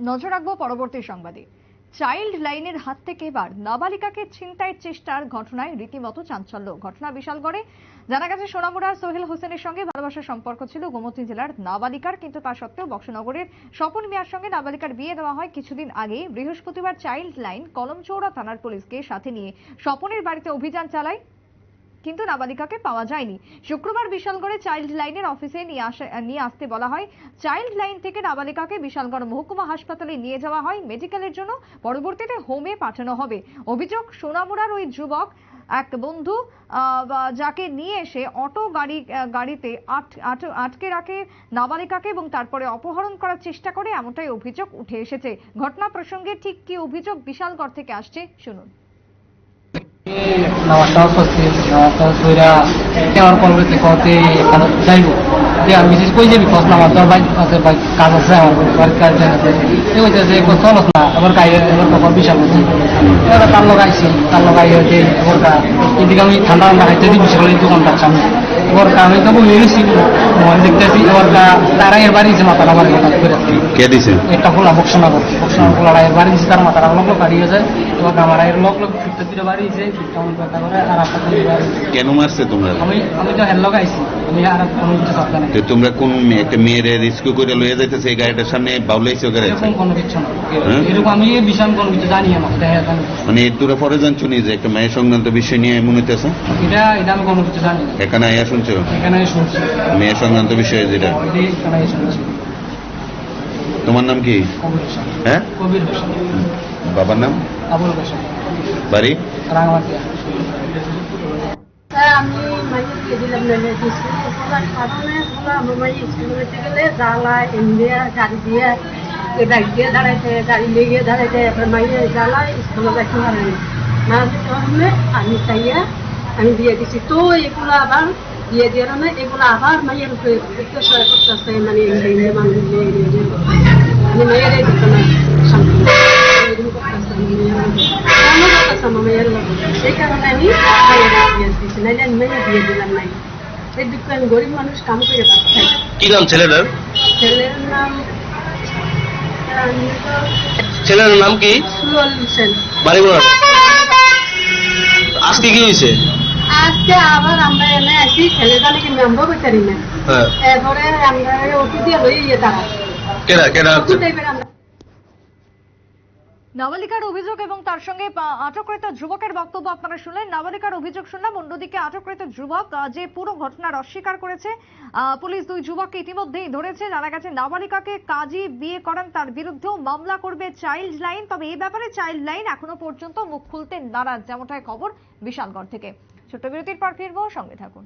নজর রাখব পরবর্তী সংবাদে। চাইল্ড লাইনের হাত থেকে এবার নাবালিকাকে ছিনতাইয়ের চেষ্টার ঘটনায় রীতিমতো চাঞ্চল্য। ঘটনা বিশাল বিশালগড়ে। জানা গেছে সোনামুড়ার সোহেল হোসেনের সঙ্গে ভালোবাসার সম্পর্ক ছিল গোমতী জেলার নাবালিকার, কিন্তু তা সত্ত্বেও বক্সনগরের স্বপন মিয়ার সঙ্গে নাবালিকার বিয়ে দেওয়া হয় কিছুদিন আগে। বৃহস্পতিবার চাইল্ড লাইন কলমচৌড়া থানার পুলিশকে সাথে নিয়ে স্বপনের বাড়িতে অভিযান চালায়। কিন্তু নাবালিকাকে পাওয়া যায়নি। শুক্রবার বিশালগড়ে চাইল্ড লাইনের অফিসে নিয়ে আসা নিয়ে আসতে বলা হয়, চাইল্ড লাইন থেকে নাবালিকাকে বিশালগড় মহকুমা হাসপাতালে নিয়ে যাওয়া হয়। মেডিকেলের জন্য পরবর্তীতে হোমে পাঠানো হবে। অভিযোগ, সোনামুড়ার ওই যুবক, এক বন্ধু যাকে নিয়ে এসে অটো গাড়ি গাড়িতে আট- আট- আটকে রাখে নাবালিকাকে এবং তারপরে অপহরণ করার চেষ্টা করে এমনটাই অভিযোগ উঠে এসেছে। ঘটনা প্রসঙ্গে ঠিক কি অভিযোগ বিশালগড় থেকে আসছে, শুনুন। নামাজটাও করছে নামাজটাও সইরা আমার পরবর্তী কতে যাইব। যে আমি বিশেষ যাবি কস নামাজ তোর বাইক, আছে বাইক, কাজ আছে আমার বাড়ির কাজ আছে। এ হইতেছে চলস না এবার গাড়ি এবার কখন বিশাল হচ্ছে। এবার তার লগাইছি তার লগাই হয়েছে এবারটা এদিকে আমি ঠান্ডা ঠান্ডা খাইতে দিই এবার দেখতেছি, এবার তারা এর মাথাটা আমার হঠাৎ করে। কে দিছে? একটা বাড়ি দিচ্ছে তার লোক লোক কাটিয়ে যায়। এবং আমার লোক লোক ফিরতে ফিরে বাড়ি কথা করে আর আপনার কেন মারছে তোমরা? আমি আমি তো হেল লাগাইছি আমি আর কোনো কিছু নাই। তোমরা কোন একটা মেয়ের রিস্ক করে লয়ে যাইতেছে এই গাড়িটার সামনে বাউলাইছে ওকে এরকম কোনো কিছু না। হ্যাঁ? এরকম আমি এই বিষয় কোনো কিছু জানি না মানে এর দূরে পরে জানছো নি যে একটা মায়ের সংক্রান্ত বিষয় নিয়ে মনে হইতেছে? এটা এটা আমি কোনো কিছু জানি এখানে আয়া শুনছো? এখানে শুনছি। মেয়ের সংক্রান্ত বিষয় যেটা? এখানে শুনছি। তোমার নাম কি? কবির হোসেন। হ্যাঁ বাবার নাম? বাড়ি? আমি মাইকে দিয়ে দিলাম কারণে ওরা আমার স্কুল গেলে জ্বালা ইন্ডিয়া গাড়ি দিয়ে গাড়ি দিয়ে দাঁড়াইছে গাড়ি লেগে দাঁড়াইছে এবার মাইয়ে জ্বালা স্কুলে যাইতে পারে না। যেতে পারলে আমি চাইয়া আমি দিয়ে দিচ্ছি তো এগুলো আবার দিয়ে দিয়ে এগুলো আবার মাইয়ের উপরে করতেছে মানে মানুষ দিলাম নাই এই গরিব মানুষ কাম করে কি নাম ছেলেটার? ছেলের নাম ছেলের নাম কি? সুরল হোসেন বাড়ি আজকে কি হয়েছে? আজকে আবার আমরা এনে আছি ছেলেটা নাকি মেম্বার বেচারি না হ্যাঁ। এরপরে আমরা ওটি দিয়ে লই ইয়ে নাবালিকার অভিযোগ এবং তার সঙ্গে আটককৃত যুবকের বক্তব্য আপনারা শুনলেন। নাবালিকার অভিযোগ শুনলাম, অন্যদিকে আটককৃত যুবক যে পুরো ঘটনার অস্বীকার করেছে পুলিশ দুই যুবককে ইতিমধ্যেই ধরেছে। জানা গেছে, নাবালিকাকে কাজী বিয়ে করান তার বিরুদ্ধেও মামলা করবে চাইল্ড লাইন। তবে এই ব্যাপারে চাইল্ড লাইন এখনও পর্যন্ত মুখ খুলতে নারাজ যেমনটাই খবর বিশালগড় থেকে। ছোট্ট বিরতির পর ফিরবো, সঙ্গে থাকুন।